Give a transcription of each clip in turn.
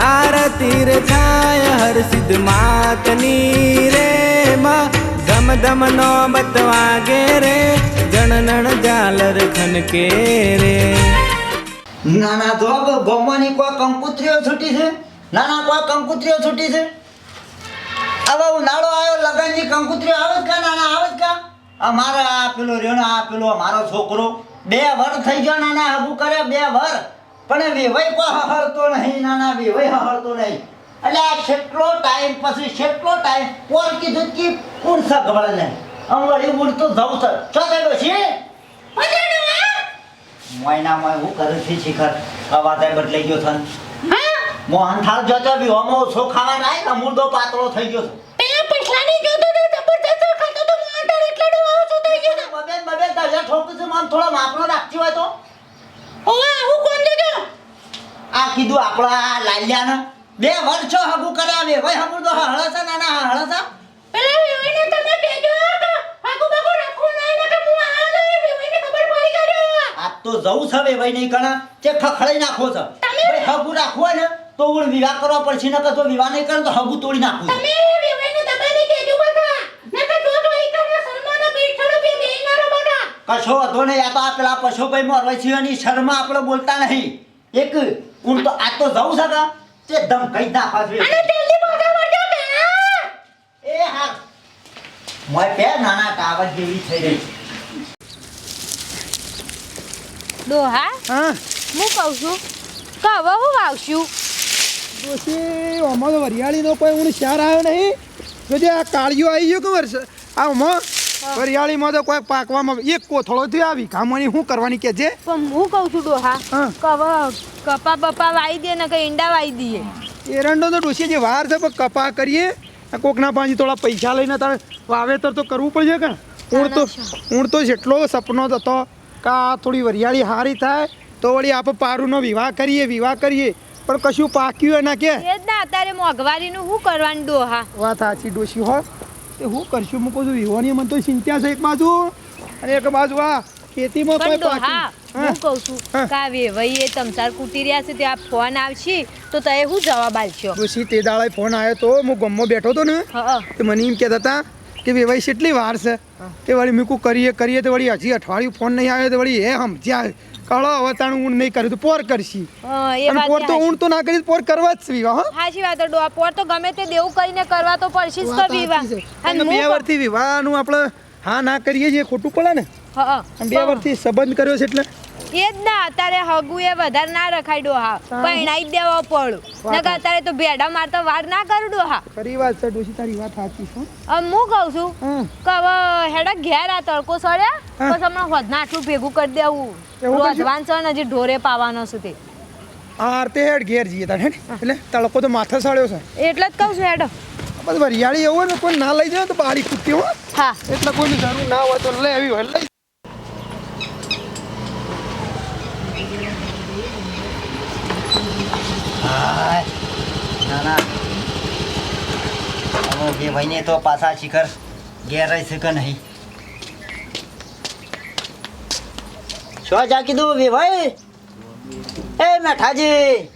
આરતી રે થાય, હર સિદ્ધ માતની રે માં. ધમ ધમ નો બતવાગે રે જણનણ ઝાલર ખનકે રે. નાના જો ગોમાની કોઈ કંકુત્રીઓ છૂટી છે? નાના કોઈ કંકુત્રીઓ છૂટી છે? હવે ઉનાળો આવ્યો લગનની કંકુત્રીઓ આવે જ કા, નાના આવે જ કા? અમારે આ પેલો રેણો, આ પેલો મારો છોકરો. બે વર થઈ ગયો નાના હબુ કરે બે વર. પણ વેવાઈ પણ હહરતો નહીં નાના વેવાઈ હહરતો નહીં. એટલે આ કેટલો ટાઈમ પછી કેટલો ટાઈમ કોણ કીધું કે કોણ સગવડ નહીં. અંગળી ઉડતો જવું સર ચો ગયેલો છે મોયના મોય હું કરું છું શિખર. અવાજે બદલાઈ ગયો થન મોહન થાળ જોતો બી હોમો ઓછો ખાવા નાય ને મુર્દો પાતળો થઈ ગયો બબે બબે દજા ઠોકું છું આમ થોડો માપનો રાખતી હોય તો. આ કીધું આપણા આ લાલ્યાને. બે વર્ષો હગું કરાવે. હવે ભાઈ હગું તો હળસા નાના હળસા. આ તો જવું છે ભાઈ નહીં કણા તે ખખડાઈ નાખો છે. તમે હગું રાખવું ને તો હું વિવાહ કરવા પડશે ને તો વિવાહ નહીં કરે તો હગું તોડી નાખવું. છે. કશો વધો નહીં આ તો આ પેલા પશુભાઈ એની શર્મા આપણે બોલતા નહીં. એક હું તો આ તો જવું છે કે તે દમ કઈ ના જોઈએ એ હા મોય પે નાના કાવત જેવી થઈ રહી ડોહા હા? હું કહું છું કે હવે હું વાવશું? ડોશી વરિયાળીનો કોઈ હું શાર આવ્યો નહીં. જોજે આ કાળિયો આવી ગયો કે વર્ષ આ આમાં વરિયાળીમાં તો કોઈ પાકવામાં એક કોથળો થી આવી. કામવાની શું કરવાની કે છે પણ હું કહું છું ડોહા કપા બપા વાઈ દે ને કે ઈંડા વાઈ દઈએ. એરંડો તો ડોસી જે વાર છે પણ કપા કરીએ કોકના પાછી થોડા પૈસા લઈને તારે વાવેતર તો કરવું પડશે કે? હું તો હું તો જેટલો સપનો જ હતો કે આ થોડી વરિયાળી હારી થાય તો વળી આપણે પારુનો વિવાહ કરીએ વિવાહ કરીએ. પણ કશું પાક્યું એના કે? એ જ ના અત્યારે મોંઘવારીનું શું કરવાનું ડોહા? વાત સાચી ડોશી હો. તે હું કરશું? મૂકું છું. વિહોની મને તો ચિંતા છે એક બાજુ. અને એક બાજુ આ ખેતીમાં કોઈ પાકી હું કહું છું. હા. કે આ વેવાઈએ કૂટી રહ્યા છે ત્યાં ફોન આવશે તો તે હું જવાબ આલશો ડોશી તે દાડે ફોન આવ્યો તો હું ગમમાં બેઠો હતો ને તે મને એમ કહેતા હતા કે વેવાઈ કેટલી વાર છે? તે વળી મીકું કરીએ કરીએ. તો વળી હજી અઠવાડિયું ફોન નહીં આવ્યો તો વળી એ સમજ્યા. કળો હવે તાણ ઊણ નહીં કર્યું તો પોર કરશી. હા, એ અને પોર તો ઊણ તો ના કરી પોર કરવા જ વિવાહ હો. સાચી વાત ડો પોર તો ગમે તે દેવું કરીને કરવા તો પડશે જ તો વિવાહ. અને બે વર્ષથી વિવાહનું આપણે હા ના કરીએ છીએ ખોટું પડે ને? હા બે વર્ષથી સંબંધ કર્યો છે એટલે એ જ ના અત્યારે હગું એ વધારે ના રખાય ડોહા. પરણાઈ દેવા પડું નકર અત્યારે તો ભેડા મારતા વાર ના કરું ડોહા. ખરી વાત છે ડોશી તારી વાત સાચી છે હો. કહું છું? કે હવે હેડા ઘેર આ તડકો સળ્યા. પછી હમણાં વધના આટલું ભેગું કરી દેવું. એવું છે ને હજી ઢોરે પાવાનો છે તે. આ તે હેડ ઘેર જઈએ તાર હેડ એટલે તડકો તો માથે સળ્યો છે. એટલે જ કહું છું હેડો. બસ વરિયાળી એવું હોય ને કોઈ ના લઈ જાય તો બારી ફૂટતી હોય હા. એટલે કોઈની જરૂર ના હોય તો લઈ આવી હોય લઈ ના ના હવે બે ભાઈને તો પાછા શિખર ઘેર રહી શકે નહીં શું જા કીધું બે ભાઈ એ મેઠાજી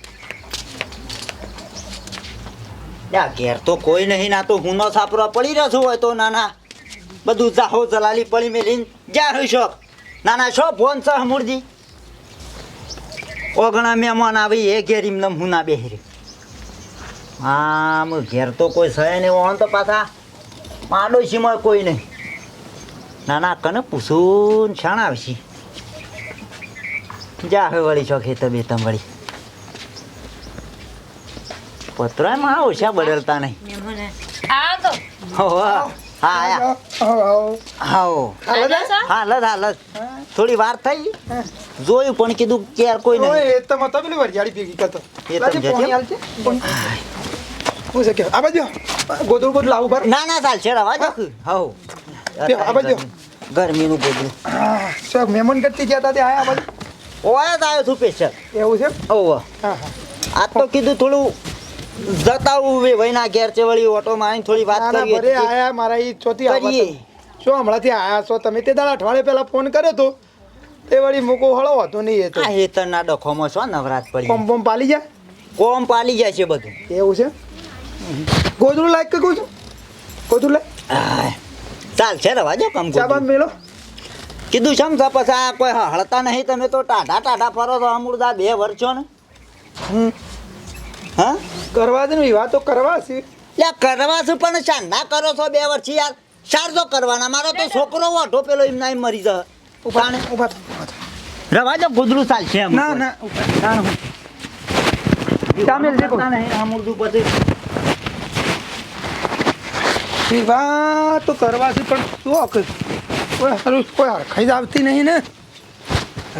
ઘેર તો કોઈ નહીં ના તો હું સાપરો પડી રહ્યો છું હોય તો નાના બધું જાહો જલાલી પડી મેલીને જ્યાં રહી શોખ નાના શો ફોન છે હમુરજી ઓગણા મહેમાન આવી એ ઘેર એમને હું ના બેહી આમ ઘેર તો કોઈ છે નહીં ઓણ તો પાછા માડોશીમાં કોઈ નહીં. ના ના કને પૂછું શાણ આવશે. જા હવે વળી છો ખેતર બે તમ વળી. પતરામાં ઓછા બદલતા નહીં. આ તો. હો આયા. હાઓ. હાલત હાલત થોડી વાર થઈ. જોયું પણ કીધું કે યાર કોઈ નહીં. એ તો મતો પેલી વરિયાળી ભેગી કરતો. એ લાજી, સમજે પોણી છે? હાલજે. છે કે? આ બાજુ ગોદડું ગોદડું લાવું ભર ના ના રવા દો હાઉ આ બાજુ. ગરમીનું ગોદડું શું મહેમાન કરતી ગયા હતા તે આયા બાજુ? ઓય જ આવ્યો છું પેશર એવું છે? ઓવ. હા હા. આ તો કીધું થોડું જતાવું ઉભે ભાઈના ઘેર છે વળી ઓટો મારીને થોડી વાત ના ના કરીએ. અરે આયા મારા ઈ ચોથી કરીએ. શું હમણાંથી આયા છો તમે? તે દાડા અઠવાડિયે પહેલા ફોન કર્યો તો. તે વળી મૂકો હળો હતો નહીં એ તો. આ હેતરના ડખોમાં છો નવરાત પડી. કોમ પંપ પાલી જાય કોમ પાલી જાય છે બધું. એવું છે? ગોદડું લાયક કે કહું છું ગોદડું ચાલ છે રવા જો કામ સાબાન મેલો? કીધું છે છે પછી આ કોઈ હળતા નહીં તમે તો ટાઢા ટાઢા ફરો છો અમૃતા બે વર્ષો ને. હમ. હા? કરવા દે ને વિવાહ તો કરવા છે. કરવા છું પણ શા કરો છો બે વર્ષથી યાર. શારજો કરવાના. મારો તો છોકરો વાઢો પેલો એમ નાય એમ મરી જાય. ઊભા. ઊભા. રવા જો ગુદરું ચાલશે એમ ના ના ના કોઈ. નહીં અમૃતું પછી વિવાહ તો કરવા છે પણ શું કોઈ હારું કોઈ હરખાઈ જ આવતી નહીં ને?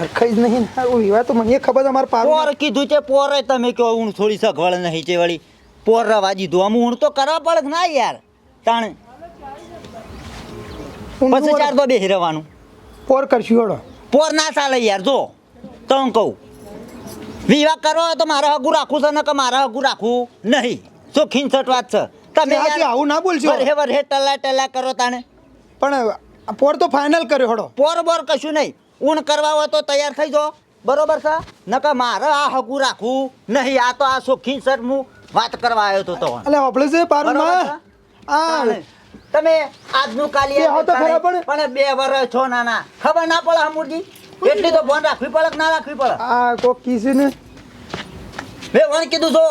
હરખાઈ જ નહીં ને. વિવાહ તો મને ખબર અમારે પોર પારું કીધું છે પોરે તમે કહો હું થોડી સગવડ નહીં છે વળી. પોર રવા દીધું આમ હું તો કરવા પડે ના યાર. તાણે. પછી ચાર તો બેસી રહેવાનું. પોર કરશું હેડો પોર ના ચાલે યાર જો. તમ હું કહું. વિવાહ કરો તો મારે હગું રાખવું છે ને કે મારે હગું રાખવું નહીં. શું ખીનસટ વાત છે? તમે આવું ના બોલશો. વરહે વરહે ટલા ટલા કરો તાણે. પણ પોર તો ફાઇનલ કર્યો હેડો પોર બોર કશું નહીં. ઊણ કરવા હોય તો તૈયાર થઈ જાઓ. બરોબર છે? નકર મારે આ હગું રાખવું નહીં આ તો આ શોખીન સર હું વાત કરવા આવ્યો તો એટલે આપણે છે પારું બરોબરમાં છે? આ તમે આજનું કાલી તો ખરા પણ. પણ બે વર્ષ છો નાના. ખબર ના પડે હમુરજી? એટલી તો ફોન રાખવી પડે ના રાખવી પડે? આ કોક કીસી ને? મેં વણ કીધું છો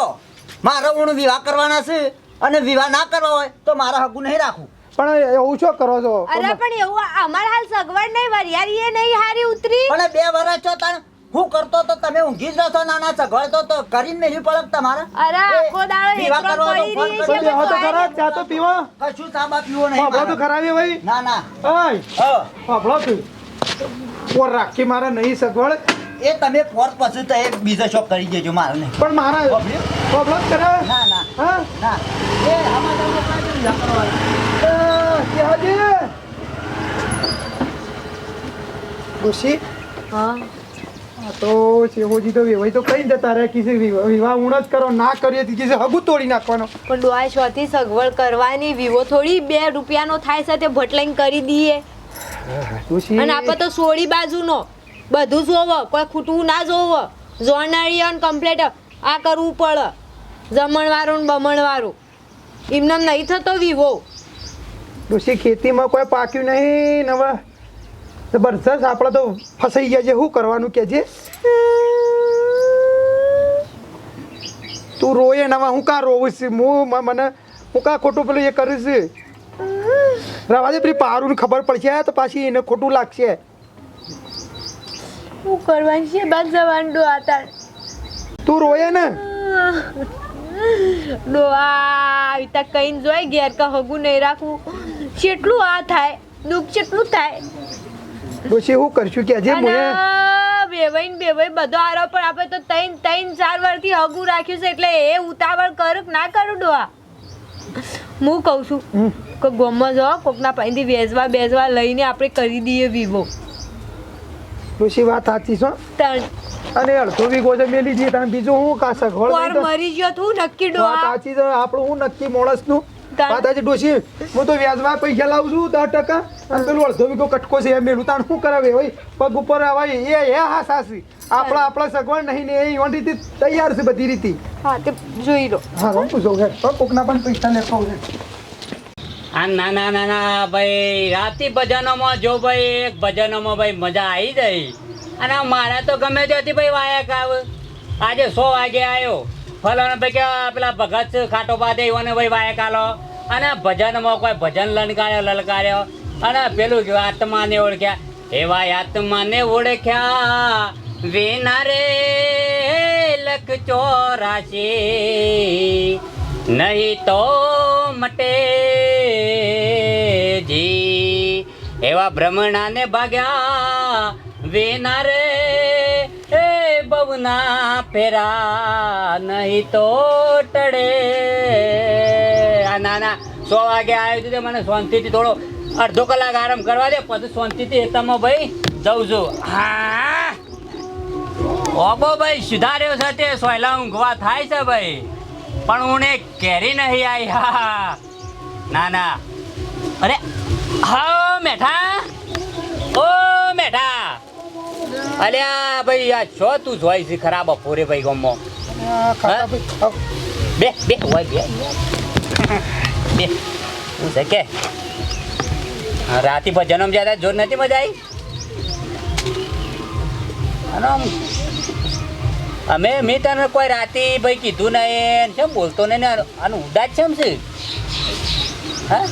મારે ઊણ વિવાહ કરવાના છે અને વિવાહ ના કરવા હોય તો મારા હગું નહીં રાખવું પણ એવું શું કરો છો? અરે પણ એવું અમાર હાલ સગવડ નહીં વરિયાળી એ નહીં હારી ઉતરી. પણ બે વર્ષ છો તણ હું કરતો તો તમે ઊંઘી જ રહો નાના સગવડ તો તો કરીને મેળવી પડક તમારે. અરે આખો દાડો એકલો તો પડી ફોન રહી કરો. છે બેહો તો ખરા ચા તો પીવો. કશું સાબા પીવો નહીં બાબા તો ખરાવી ભાઈ. ના ના. ઓય હ. બાબલો તું પોર રાખી મારે નહીં સગવડ. એ તમે ફોર પછી તો એ બીજો શોખ કરી દેજો મારે નહીં પણ મારા? બાબલો કરે ના ના. હા? ના. એ આમાં તમે ડોશી? હા. તો શેહોજી તો વેવાઈ તો કઈ જતા રહે કીધું વિવાહ વિવાહ જ કરો ના કરીએ તો કીધું હગું તોડી નાખવાનો. પણ ડોહા શોથી સગવડ કરવાની વિવો થોડી બે રૂપિયાનો થાય છે તે ભટલાઈન કરી દઈએ અને આપણે તો સોળી બાજુનો. બધું જોવો કોઈ ખૂટવું ના જોવો. અને કમ્પ્લેટ આ કરવું પડે. જમણવાળું ને બમણવાળું એમને નહીં થતો વિવો. ડોશી ખેતીમાં કોઈ પાક્યું નહીં ને હવે જબરજસ્ત આપણે તો ફસાઈ ગયા છે. શું કરવાનું કે છે? તું રોયે નવા હું કાં રોવું છું? હું મને હું કા ખોટું પેલું એ કરું છું? રવા દે પેલી પારું ખબર પડશે તો પાછી એને ખોટું લાગશે. હું કરવાનું છે? બાદ જવાનું ડોહા તાર. તું રોયે ને. ડોઆ આવી તક કઈ જોઈ ઘેર કે હગું નહીં રાખવું. કેટલું આ થાય દુઃખ જેટલું થાય. ડોશી હું કરશું કે આજે મને બેવાઈ બેવાઈ બધો આરો પણ આપણે તો તૈન તૈન ચાર વર્ષથી હગું રાખ્યું છે એટલે એ ઉતાવળ કર ના કરું ડોહા. હું કહું છું કે ગોમાં જો કોકના પાસેથી વેચવા બેસવા લઈને આપણે કરી દઈએ વિવો. ડોશી વાત સાચી છો અને અડધો વીઘો છે મેલી દઈએ તમે બીજું હું કાસ તો- મરી ગયો તું નક્કી ડોહા? સાચી છે આપણું હું નક્કી માણસનું સાચી ડોશી હું તો વ્યાજમાં પૈસા લાવું છું દસ ટકા. અને પેલું અડધો વીઘો કટકો છે એમ મેળું તાણ શું કરાવે ભાઈ પગ ઉપર આવાય એ એ હા સાસી આપણા આપણા સગવડ નહીં ને એ ઈવન રીતે તૈયાર છે બધી રીતે. હા તે જોઈ લો. હા હું પૂછો છે તો કોકના પણ પૈસા લેતો છે આ ના ના ના ના ભાઈ રાતી ભજનોમાં જો ભાઈ એક ભજનોમાં ભાઈ મજા આવી જાય અને મારા તો ગમે ત્યાંથી ભાઈ વાયક આવ આજે સો વાગે આવ્યો ફલાણા ભાઈ કે પેલા ભગત ખાટો પાતે એને ભાઈ વાય કાલો. અને ભજનમાં કોઈ ભજન લલકાર્યો લલકાર્યો. અને પેલું આત્માને ઓળખ્યા. એવા આત્માને ઓળખ્યા વિના રે લખ ચોરાશી. નહીં તો મટે જી એવા ભ્રમણાને ભાગ્યા વિના રે એ ફેરા નહીં તો ટળે. આ નાના સો વાગે આવ્યું હતું મને શાંતિથી થોડો અડધો કલાક આરામ કરવા દે, પછી શાંતિથી તમે ભાઈ જઉં છું. હા? ઓબો ભાઈ, સુધાર્યો છે તે, સોયલા ઊંઘવા થાય છે ભાઈ. પણ હું ને કેરી નહીં આવી હા. ના ના. અરે, હા, મેઠા. ઓ, મેઠા. અલ્યા ભાઈ આ છો તું જોઈ છે ખરાબ બપોરે ભાઈ ગમો. ભાઈ બે બે હોય બે. બે. હું છે કે? રાતી પર જન્મ જ્યાં જોર નથી મજા આવી અમે મેં તને કોઈ રાતી ભાઈ કીધું નહીં કેમ બોલતો નહીં ને? આનું ઉદાસ છે એમ છે. હા?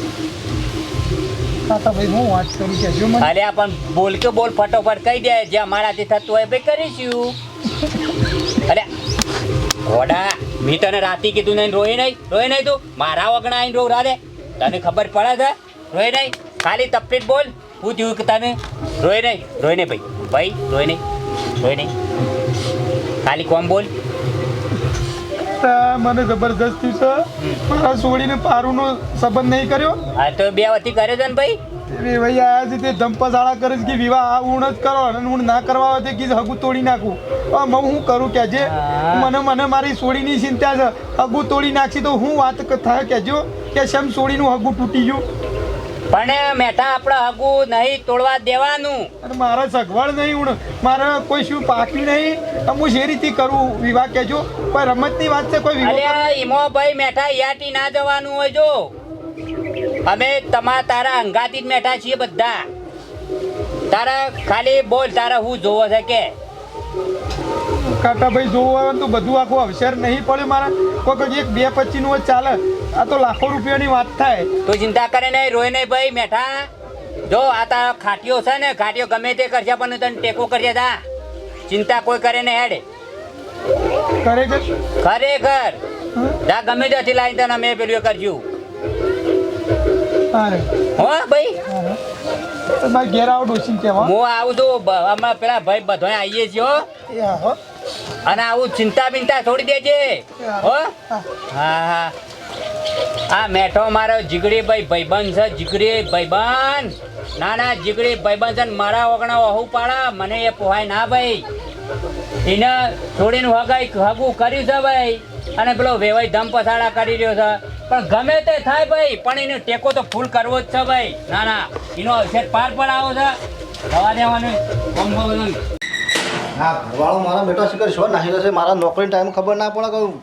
ખાટા ભાઈ અરે પણ બોલ કે બોલ, ફટોફટ કહી દે. જે અમારાથી થતું હોય ભાઈ કરીશું અરે ઓડા, મેં તને રાતી કીધું નહીં રોઈ નહીં રોઈ નહીં તું. મારા વગણા આવીને રોવ રાધે તને ખબર પડે છે? રોઈ નહીં. ખાલી તપલીટ બોલ. હું થયું કે તને? રોઈ નહીં રોઈ નહીં ભાઈ. ભાઈ રોઈ નહીં રોઈ નહીં. ખાલી કોમ બોલ. તા મને જબરદસ્તી છે. મારા છોડીને પારુનો સંબંધ નહીં કર્યો. આ તો બે વતી કરે છે ને ભાઈ? એ ભાઈ આયા છે તે ધંપસાળા કરે છે કે વિવાહ આ ઊણ જ કરો. અને ઊણ ના કરવા હોય તે કીધું હગું તોડી નાખું. હવે હું શું કરું કે જે મને મને મારી સોડીની ચિંતા છે. હગું તોડી નાખી તો હું વાત ક- થાય કહેજો કે શેમ સોડીનું હગું તૂટી ગયું? પણ મેઠા આપણે હગુ નહીં તોડવા દેવાનું. અને મારા સગવડ નહીં ઊણ મારે કોઈ શું પાક્યું નહીં. હું જે રીતે કરું વિવાહ કહેજો. કોઈ રમતની વાત છે કોઈ વિવાહ? અલ્યા ઈમો ભાઈ મેઠા યાટી ના જવાનું હોય જો. અમે તમારા તારા અંગાથી જ મેઠા છીએ બધા. તારા ખાલી બોલ તારા હું જોવો છે કે? કાકાભાઈ જોવું હોય તો બધું આખું અવસર નહીં પડે મારા. કોઈ એક બે પચીસનું નું ચાલે. આ તો લાખો રૂપિયાની વાત થાય. તું ચિંતા કરે નહીં રોય નહીં ભાઈ મેઠા. જો આ તારા ખાટીઓ છે ને ખાટીઓ ગમે તે કરશે પણ તને ટેકો કરશે તા ચિંતા કોઈ કરે ને હેડે. ખરેખર ખરેખર જા ગમે ત્યાંથી લાવી તને મેં પેલું એ કરશું હો ભાઈ. ઘેર આવો હું આવું છું બ- પેલા ભાઈ બધો આવીએ છીએ હો. અને આવું ચિંતા બિંતા છોડી દેજે હા. હા હા. આ મેઠો મારો જીગડી ભાઈ ભાઈબંધ છે, જીગડી ભાઈબંધ. ના ના જીગડી ભાઈબંધ છે ને મારા વગણા વહુ પાડા, મને એ પોહાય ના ભાઈ. એને છોડીને હગાઈ હગું કર્યું છે ભાઈ. અને પેલો વેવાઈ ધમ પસાડા કરી રહ્યો છે. પણ ગમે તે થાય ભાઈ, પણ એને ટેકો તો ફૂલ કરવો જ છે ભાઈ. ના ના એનો અવસર પાર પર આવો છે. દવા દેવાનું. ઘરવાળો મારા બેટા શીખર છો નાખી જશે મારા નોકરી ટાઈમ ખબર ના પડે કહું.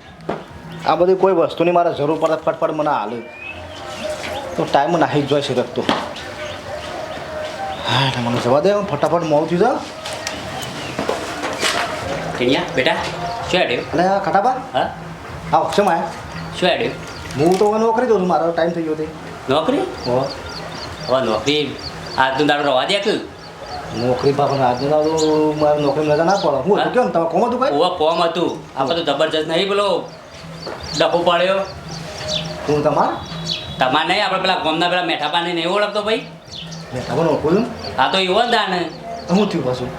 આ બધી કોઈ વસ્તુની મારે જરૂર પડે ફટફટ મને હાલે તો ટાઈમ નાહી જ જોઈ શકતો હા મને જવા દે ફટાફટ મોડું થઈ જાઉં ટીણિયા બેટા શું આડ્યું અને આ ખટાપા? હા. આવો છે માયા શું આડ્યું હું તો નોકરી દઉં છું મારો ટાઈમ થઈ ગયો તે નોકરી? હો. હવે નોકરી આજનું દાડો રવા દે તું નોકરી બાપા આજનું દાડો મારે નોકરી નજર ના પડે. હું કેમ? તમે કોમ હતું કઈ કોમ હતું. આપણે તો જબરજસ્ત નહીં પેલો ડફો પાડ્યો. હું તમાર? તમારે નહીં આપણે પેલા ગોમના પેલા મેઠાપાને નહીં ઓળખતો ભાઈ. મેઠાપાને ઓળખું આ તો યુવાન દાને. હું થયું પાછું?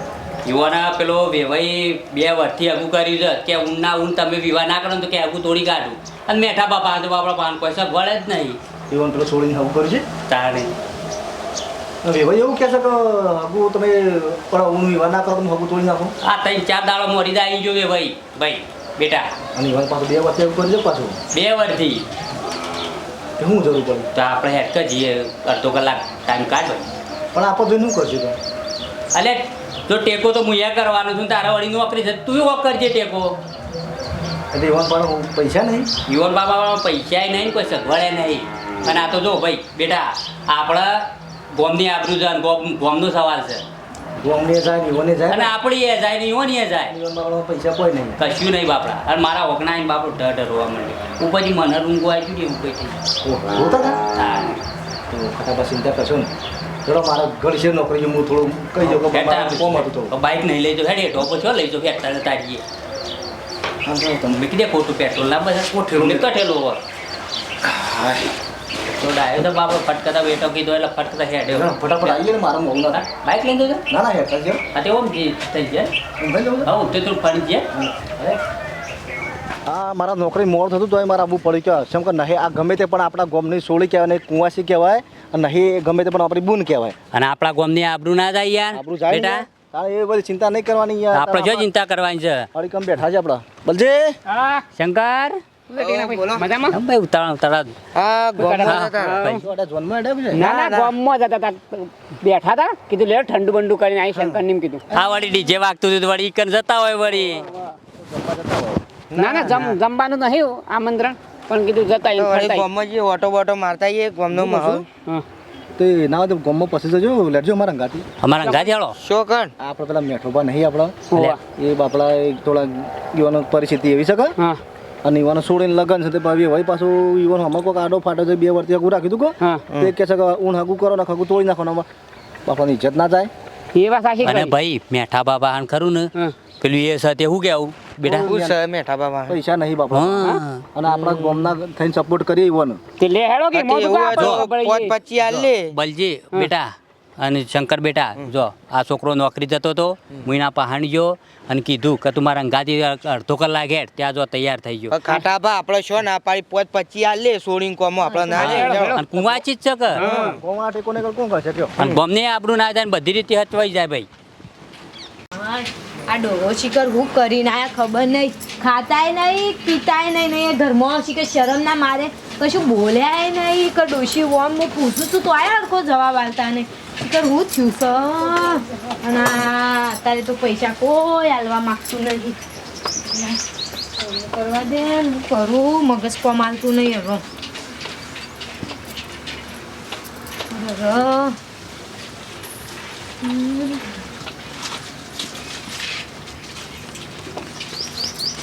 યુવાના પેલો વેવાઈ બે વર્ષથી આગું કર્યું છે. કે ઊન ના ઊન તમે વિવાહ ના કરો તો કે આગું તોડી કાઢું. અને મેઠા બાપા તો આપણા પાન પૈસા ભળે જ નહીં. એવું પેલો છોડીને આવું કર્યું છે? તારે વેવાઈ એવું કહે છે કે આગું તમે પણ હું વિવાહ ના કરો તમે આગું તોડી નાખો? આ ત્રણ ચાર દાડો મોરી આવી ગયો ભાઈ ભાઈ બેટા. અને ઈવન પાછું બે વર્ષે એવું કરજો પાછું. બે વર્ષથી. હું જરૂર પડે? તો આપણે હેડ કે જઈએ અડધો કલાક ટાઈમ કાઢો. પણ આપણે જોઈને શું કરશું તો? અલે જો ટેકો તો મુયા કરવાનો છું તારા વળી નોકરી છે તું વોક કરજે ટેકો? એટલે વિવાહ પણ પૈસા નહીં? યુવાન બાબા પૈસા નહીં કોઈ સગવડે નહીં. અને આ તો જો ભાઈ બેટા આપણા ગોમની આબરૂ છે ગોમ ગોમનો સવાલ છે. ગોમને જાય વિવાહને જાય. અને આપણી એ જાય ને યુવાની એ જાય. વિવાહમાં પૈસા કોઈ નહીં કશું નહીં બાપડા. અને મારા વગણા આવીને બાપડો ડર ઢ હોવા માંડ્યો ઉપરથી મને રૂંગો આવી ગયું ને ઉપરથી ઓહો હતા હા. તો ફટાફટ ચિંતા કરશો ને. ચલો મારા ઘર છે નોકરી હું થોડું કહી દઉં કે કોમ હતું તો. બાઇક નહીં લઈ જાઓ હેડે ટોપો છો લઈ રહીએ આમ કહો તમે કીધે ખોટું પેટ્રોલ ના બધા કોઠેલું. કોઠેલું કઠેલું તો ડાયો તો બાપડો ફટકતા બેઠો કીધો એટલે ફટકતા હેડ્યો ફટાફટ આવીએ ને મારા મોં ના બાઇક લઈને જજો. ના ના હેઠળ છે હા તે ઓમ થઈ જાય હું ભાઈ જવું હા ઉઠે તું ફરી જાય આ મારા નોકરી મોડ થતું તો મારે આવવું પડી ગયો. કેમ કે નહીં આ ગમે તે પણ આપણા ગોમની સોળી કહેવાય નહીં કુંવાસી કહેવાય અને નહીં ગમે તે પણ આપણી બૂન કહેવાય. અને આપણા ગોમની આબરૂ ના જાય યાર આબરૂ જાય બેટા. તારે એ બધી ચિંતા નહીં કરવાની યાર. આપણે જો ચિંતા કરવાની છે. અડી કમ બેઠા છે આપણા. બલજે! શંકર! મજામાં? ભાઈ ઉતાળા ઉતાળા હા ગોમમાં હા, જતા ભાઈ. જોડે જોનમાં છે? ના ના ગોમમાં જતા હતા. બેઠા હતા. કીધું લે ઠંડુ બંડુ કરીને આવી શંકર ને કીધું. આ વળી ડીજે વાગતું હતું વળી ઈકન જતા હોય વળી. ના ના જમ જમવાનું નહીં આમંત્રણ. પણ કીધું જતા ફરતા જે ઓટો બોટો મારતા એ ગામનો માહોલ. તે ના તો ગમમાં પછી જજો લેજો અમારા ગાંઠી અમારા ગાદી હાલો? શો કણ? આપણે પેલા મેઠોબા નહીં આપણા. એ બાપડા થોડા જીવન પરિસ્થિતિ એવી શકે હા. અને ઈવાનો છોડીને લગન છે તે ભાઈ ભાઈ પાછું યુવાનો હમણાં કોઈક આડો ફાટો છે બે વર્ષથી આગું રાખ્યું તું હા. કો તે કહે છે કે ઊન હાગું કરો ને હાગું તોડી નાખો ને બાપાની ઇજ્જત ના જાય એ વાત સાચી અને ભાઈ મેઠા બાબા હાન ખરું ને પેલું એ સાથે હું કેવું બેટા. હું સર મેઠા બાબા પૈસા નહીં બાપા. અને આપણા ગોમના થઈને સપોર્ટ કરી યુવાનો તે લે હેડો કે મોટું. પચી આલ બલજી બેટા અને શંકર બેટા જો આ છોકરો નોકરી જતો હતો મુઈના પહાણ ગયો અને કીધું કે તું મારા અંગાથી અડધો કલાક હેઠ ત્યાં જો તૈયાર થઈ ગયો. ખાટા ભા આપણે શું ના પાડી પોત પચી આલ લે સોડીને કોમો આપણે ના લે અને કુવાચી જ છે કે? કોમા ટેકોને કોણ કરશે કયો. અને બમને આપણું ના જાય બધી રીતે હચવાઈ જાય ભાઈ. આ ડોરો શિખર હું કરીને આયા ખબર નહીં. ખાતાય નહીં પીતાય નહીં નહીં ધર્મો ઘરમાં શિખર શરમ ના મારે. કશું બોલ્યાય નહીં કે ડોશી ઓમ હું પૂછું છું તો આયા હરખો જવાબ આવતા નહીં. હું થયું છે અને અત્યારે તો પૈસા કોઈ હાલવા માગતું નથી. કરવા દે હું કરું મગજ પમાલતું નહીં હવે.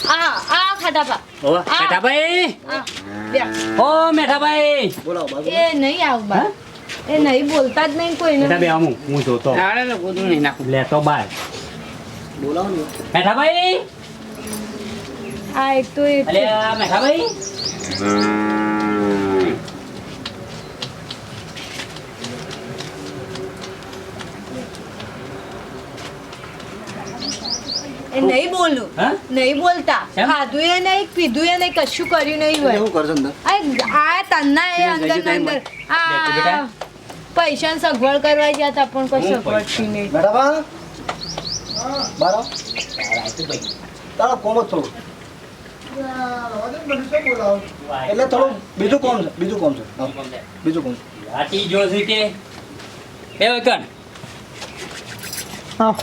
આ આ ખાટાપા ઓ બે. ઓ મેઠાભાઈ. બોલાવો એ નહીં આવ બા એ નહીં બોલતા જ નહીં કોઈને મેઠા બે અમુક હું જોતો. આરે તો ગોદડું નહીં નાખું લેતો બાર બોલાવો ને મેઠાભાઈ? આ એક તો એક અલે આ મેઠાભાઈ? એ નહીં બોલું. નહીં બોલતા. ખાધું એ નહીં પીધું એ નહીં કશું કર્યું નહીં હોય. આ આ તન્ના એ અંદર. અંદર આ બેટા. પૈસાની સગવડ કરવા ગયા હતા પણ કોઈ હું સગવડથી નહીં. બરાબર બારો? તારો કોમ જ થોડું. એટલે થોડું બીજું કોમ છે બીજું કોમ છે. બીજું કોમ છે. જો છે કે? એ વકન હા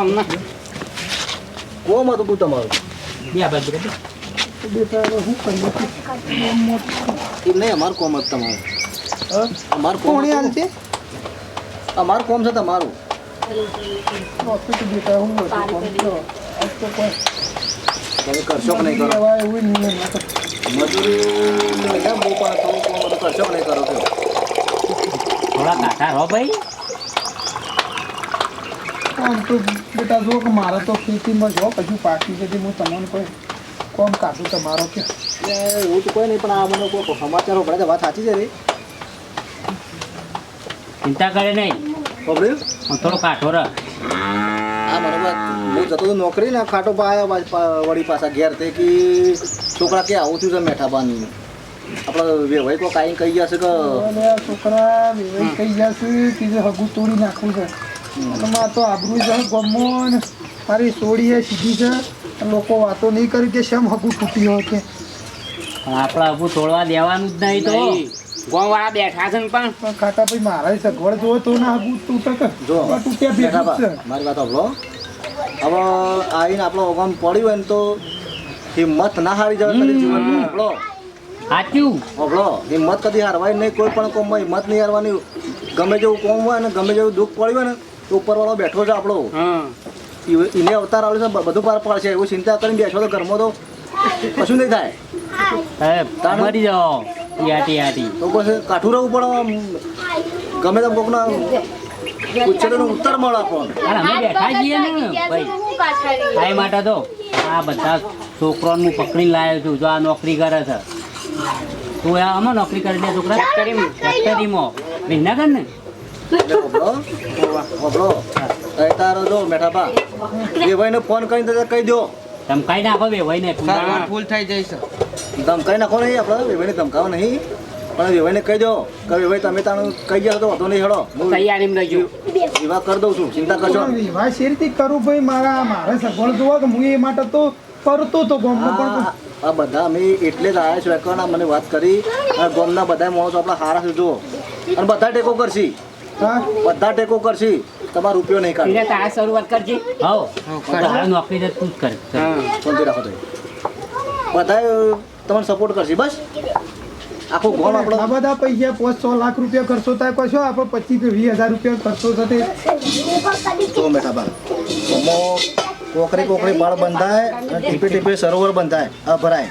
હમણાં. કોમ હતું તમારું? બે બાજુ બેટા હવે શું કરીએ એમ નહીં અમારું કોમ જ તમારું. અમારું કોમ કોણી છે અમારું કોમ છે તમારું. બેટા હું તમે કરશો કે નહીં કરો? એવું નહીં એમ મજૂરી બહુ પણ થોડું કોમ કરશો કે નહીં કરો કે થોડા રહો ભાઈ. આમ તો બેટા જો મારે તો ખેતીમાં જો કશું પાકી જતી હું તમને કોઈ કોમ કાઢું તમારો કે? એવું તો કોઈ નહીં પણ આ મને કોઈ સમાચારો પડે છે વાત સાચી છે રે. ચિંતા કરે નહીં. ખબર થોડો કાઠો રહ હું જતો તો નોકરી ને ખાટો પાયા વળી પાછા ઘેર તે કે છોકરા કે આવું થયું છે મેઠા પાની આપણે વેવાઈ તો કાંઈ કહી જશે છે કે અને આ છોકરા વેવાઈ કહી જશે કે જે હગું તોડી નાખવું છે. તો આબરું છે ગમો ને. મારી સોડી એ સીધી છે. લોકો વાતો નહીં કરી કે શેમ હગું તૂટી હોય કે. પણ આપણે અબુ તોડવા દેવાનું જ નહીં તો. ગોવાળા બેઠા છે પણ. પણ કાકા ભાઈ મારા સગવડ જો તો ના હગું તૂટે કે. જો. તૂટ્યા ભેગું છે. મારી વાત સાંભળો. હવે આવીને આપણો ઓગમ પડ્યું હોય ને તો હિંમત ના હારી જવા કરી જીવનમાં. આપણો સાચું. આપણો હિંમત કદી હારવાય નહીં. કોઈ પણ કોમમાં હિંમત નહીં હારવાની. ગમે જેવું કોમ હોય ને ગમે જેવું દુઃખ પડ્યું હોય ને તો ઉપરવાળો બેઠો છે આપણો. એને અવતાર આવે છે બધું પાર પાડશે એવું ચિંતા કરીને બેસો તો ઘરમાં તો કશું નહીં થાય. સાહેબ મરી જાઓ. યાટી યાટી. તો પછી કાઠું રહેવું પણ ગમે તેમ કોકના ઉચ્ચેરનો ઉત્તર મળે પણ અમે બેઠા જઈએ ને. ભાઈ. એ માટે તો આ બધા છોકરાઓને હું પકડીને લાવ્યો છું. જો આ નોકરી કરે છે. તું આ આમાં નોકરી કરી દે છોકરા. ફેક્ટરીમાં વિનગર ને. એટલે હોભળો હોભળો તારો જો ભાઈને ફોન કરીને તો કહી દો ધમકાઈ નાખો બે ભાઈ ને સારવાર ફૂલ થઈ જઈશ. ધમકાઈ નાખો નહીં આપણે વેભાઈને ધમકાવો નહીં. પણ વેવાઈને કહી દો કે તમે તાણું કહી ગયા તો વાંધો નહીં હેડો. હું વિવાહ કરી દઉં છું ચિંતા કરજો વિવાહ શી રીતે કરું ભાઈ? મારા મારે જોવા કે હું એ માટે તો કરતો તો પણ આ બધા અમે એટલે જ આવ્યા છું મને વાત કરી. ગામના બધા માણસો આપણા હારા છે જુઓ. અને બધા ટેકો કરશી. બધા ટેકો કરશી. તમારો રૂપિયો નહીં કાઢો. એટલે તારે શરૂઆત કરજે. હવ તારા નોકરી જ તું જ કર શાંતિ રાખો તો બધા તમને સપોર્ટ કરશે. બસ. આખું ગોળ આપણો આ બધા પૈસા પાંચ સો લાખ રૂપિયા ખર્ચો થાય કશો આપણે પચીસ કે વીસ હજાર રૂપિયા ખર્ચો થશે. તો બેઠા બાર કોકરી કોકરી બાળ બંધાય અને ટીપે ટીપે સરોવર બંધાય. આ ભરાય.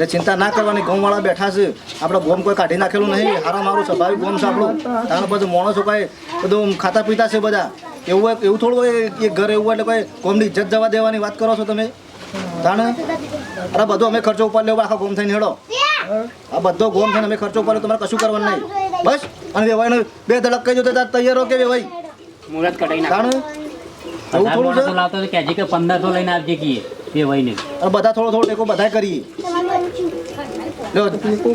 એટલે ચિંતા ના કરવાની ગોમવાળા બેઠા છે. આપણે ગોમ કોઈ કાઢી નાખેલું નહીં. હારા મારું સ્વાભાવિક ગોમ છે આપણું. તાર બધું માણસો કાંઈ બધું ખાતા પીતા છે બધા. એવું હોય- એવું થોડું હોય એક ઘર એવું એટલે કોઈ ગોમની ઇજ્જત જવા દેવાની વાત કરો છો તમે? તાણે? અરે બધો અમે ખર્ચો ઉપર લેવો આખા ગોમ થઈને હેડો. આ બધો ગોમ થઈને અમે ખર્ચો ઉપર તમારે કશું કરવાનું નહીં. બસ. અને વેવાઈને બે ધડક કહી દો તૈયાર હો કે વેવાઈ? મુહૂર્ત કઢાઈ નાખ. તાણે? એવું થોડું છે? લાવતો તો કહેજે કે પંદરસો લઈને આવજે કીએ. એ વહીને અને બધા થોડો થોડો ટેકો બધા કરીએ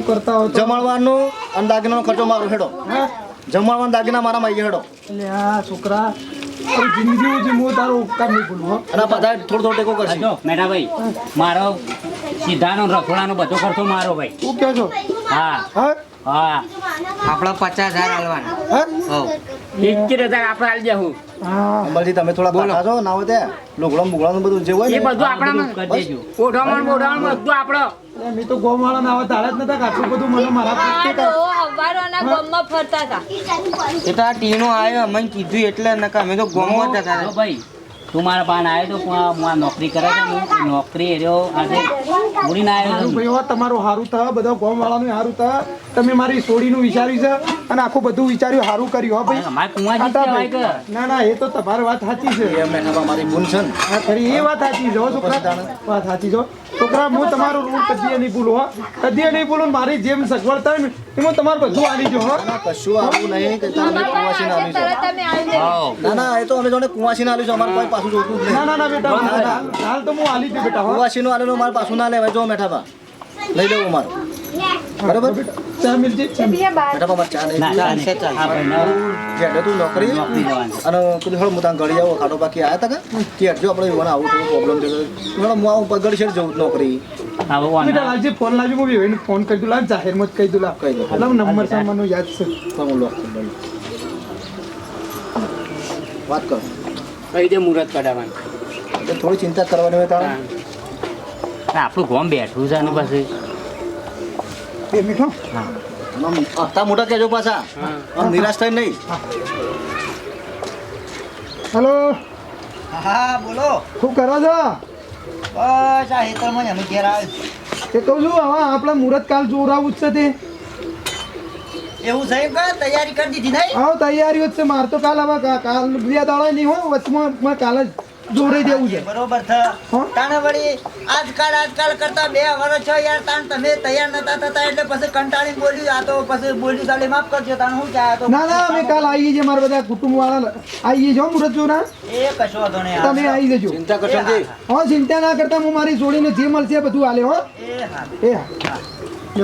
કરતા હોય જમણવાનો અને દાગીનાનો ખર્ચો મારો હેડો. જમણવાનો દાગીના મારા માઈ હેડો. આ છોકરા જિંદગી જે તારો ઉપકાર નહીં ભૂલું અને બધા થોડો થોડો ટેકો કરશે. મેઠાભાઈ મારો સીધાનો રખોડાનો બધો ખર્ચો મારો ભાઈ. શું કહો છો? હા. હા? હા. આપણા પચાસ હજાર હાલવાના હા? ઇક્કીર હજાર આપણે આલી દેવું હા અમલજી તમે થોડા પાકા છો ના હોય ત્યાં લુગડો મુગડાનું બધું જે હોય એ ને બધું બધું આપણા કરી દેજો. ઓઢામણ બોઢામણ બધું આપણો એટલે મેં તો ગોમાળા ના આવા તાળા જ નતા કાચું બધું મને મારા ફરતા હતા. એ તો આ ટીનો આવ્યો અમને કીધું એટલે નકા અમે તો ગોમો જ હતા. ભાઈ. તું મારા પાન આવ્યો તો હું આ નોકરી કરે છે હું એ નોકરી એર્યો આજે ઉડીને આવ્યો છું. ભાઈ હો, તમારું સારું થા બધા ગોમ વાળાનું સારું થા. તમે મારી સોડીનું વિચાર્યું છે અને આખું બધું વિચાર્યું સારું કર્યું હો ભાઈ. ના ના એ તો તમારી વાત સાચી છે. મારી ભૂલ છે હા ખરી એ વાત સાચી છે છોકરા. વાત સાચી છે છોકરા હું તમારો રૂલ કદીએ નહીં ભૂલું હો. કદીએ નહીં ભૂલું મારી જેમ સગવડ થાય ને એમાં તમારે બધું આવી જો હો. કશું આવું નહીં કે તમે કુવાસી ના. ના ના એ તો અમે જોડે કુવાસી ના આલ્યું છે અમારે કોઈ પાછું જોતું જ ના ના ના બેટા હાલ તો હું આલી દે બેટા હો. કુવાસી નું આલેલું મારે પાછું ના લેવાય જો મેઠાપા લઈ લેવું મારું. બરાબર? ચા મિલજે ચા નહીં તું નોકરી અને કીધું હેડો હું ત્યાં ઘડી આવો ખાટો બાકી આવ્યા હતા કે? હેડજો આપણે આવું થોડું પ્રોબ્લેમ થયો હેડો હું આવું પગડ છે જવું નોકરી. બેટા ફોન લાવજો હું વિવેકને ફોન કરી દઉં. લાવ જાહેરમાં જ કહી દઉં લાવ. કહી દઉં. એટલે નંબર છે યાદ છે. પણ હું લોક કરી દઉં. વાત કરો. કઈ દે મુહૂર્ત કઢાવવાનું? થોડી ચિંતા કરવાની હોય તારે. આપણું ગોમ બેઠું છે પાસે. બે મિનિટ હો. મોટા કહેજો પાછા. નિરાશ થઈ નહીં. હેલો. હા બોલો. શું કરો છો? બસ આ હેતરમાં અમે ઘેર આવે તે કહું છું હવે આપણે મુહૂર્ત કાલ જોરાવું જ છે તે. એવું તૈયારી કરી દીધી નહીં? હા તૈયારીઓ છે. માર તો કાલ હવે કાલ બે દાડા નહીં હો. વચમાં કાલ જ જોડાઈ દેવું છે. બરોબર છે. તાણે વળી આજકાલ આજકાલ કરતા બે વર્ષ છો યાર. તાણ તમે તૈયાર નતા થતા એટલે પછી કંટાળી બોલ્યું. આ તો પછી બોલ્યું તાલે માફ કરજો. તાણ શું થાય તો ના ના અમે કાલ આવી જઈએ મારા બધા કુટુંબ વાળા આવી જઈએ છો મુહૂર્ત જોરા એ કશો વાંધો નહીં. તમે આવી જજો. ચિંતા કરશો નહીં. હા ચિંતા ના કરતા હું મારી જોડીને જે મળશે બધું હાલે હો. એ હા. એ હા.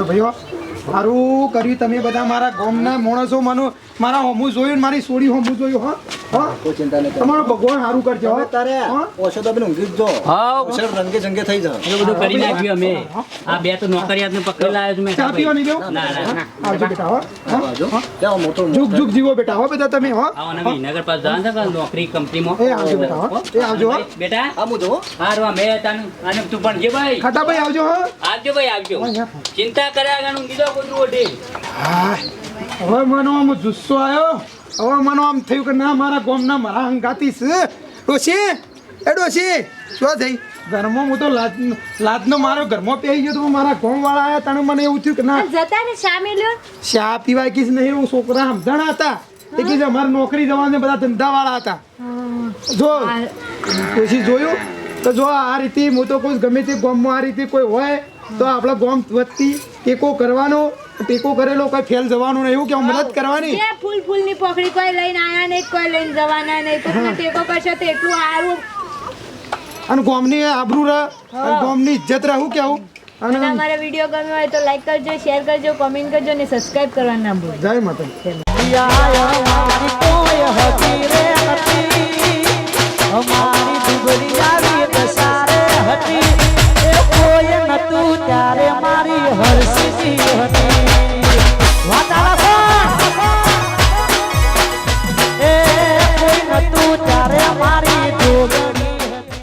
ભાઈઓ. સારું કર્યું તમે બધા મારા ગામના માણસો મને. મારા હોમું જોયું ને મારી સોડી હોમું જોયું હા? હા? કોઈ ચિંતા નહીં. કરવાની. ભગવાન સારું કરજો હો. હવે તારે ઓછો તો ઊંઘી જ જો. હા ઓછો. રંગે જંગે થઈ જાય એ બધું કરી નાખ્યું અમે. આ બે તો નોકરિયાત ને પકડી લાવ્યો છું મેં. ચા પીવા નહીં દેવું? ના ના ના. આવજો બેટા હો? હા? બાજુ મોટો જુગ જુગ જીવો બેટા હો બધા તમે હો? આવો ને વિનગર પાસે જવાનું છે નોકરી કંપનીમાં. એ આવજો બેટા હો? એ આવજો બેટા? આ હું જોવો હારું આ મેં તાનું આને તું પણ જે ભાઈ. ખાટાભાઈ આવજો હો? આવજો ભાઈ આવજો. ચિંતા કર્યા ઓઢી હા. હવે મને આમ જુસ્સો આવ્યો. હવે મને આમ થયું કે ના મારા ગોમના મારા હંગાતી છે ડોશી એ ડોશી શું થઈ? ઘરમાં હું તો લાત લાતનો મારો ઘરમાં પહેરી ગયો તો મારા ગામવાળા આવ્યા તને મને એવું થયું કે ના. જતા ને સામે લ્યો શા પીવાય કીસ નહીં એવું છોકરા સમજણ હતા. એ કીધું અમારે નોકરી જવાને બધા ધંધાવાળા હતા. જો પછી જોયું? તો જો આ રીતે હું તો કોઈ ગમે તે ગોમમાં આ રીતે કોઈ હોય તો આપણા વધતી કે ટેકો કરવાનો ટેકો કરેલો કોઈ ફેલ જવાનું નહીં એવું કે મદદ કરવાની? જે ફૂલ ફૂલની પકડી કોઈ લઈને આયા નહીં કોઈ લઈને જવાના નહીં તો ટેકો કરશે તો એટલું સારું. અને ગોમની આબરૂ રહે અને ગોમની ઇજ્જત રહે હું કેવું? અને અમારો વીડિયો ગમ્યો હોય તો લાઈક કરજો શેર કરજો કોમેન્ટ કરજો અને સબસ્ક્રાઇબ કરવાનું ના ભૂલો. જય માતા અમારી દુબળી તું ત્યારે મારી હર્ષી હતી. વાતાલા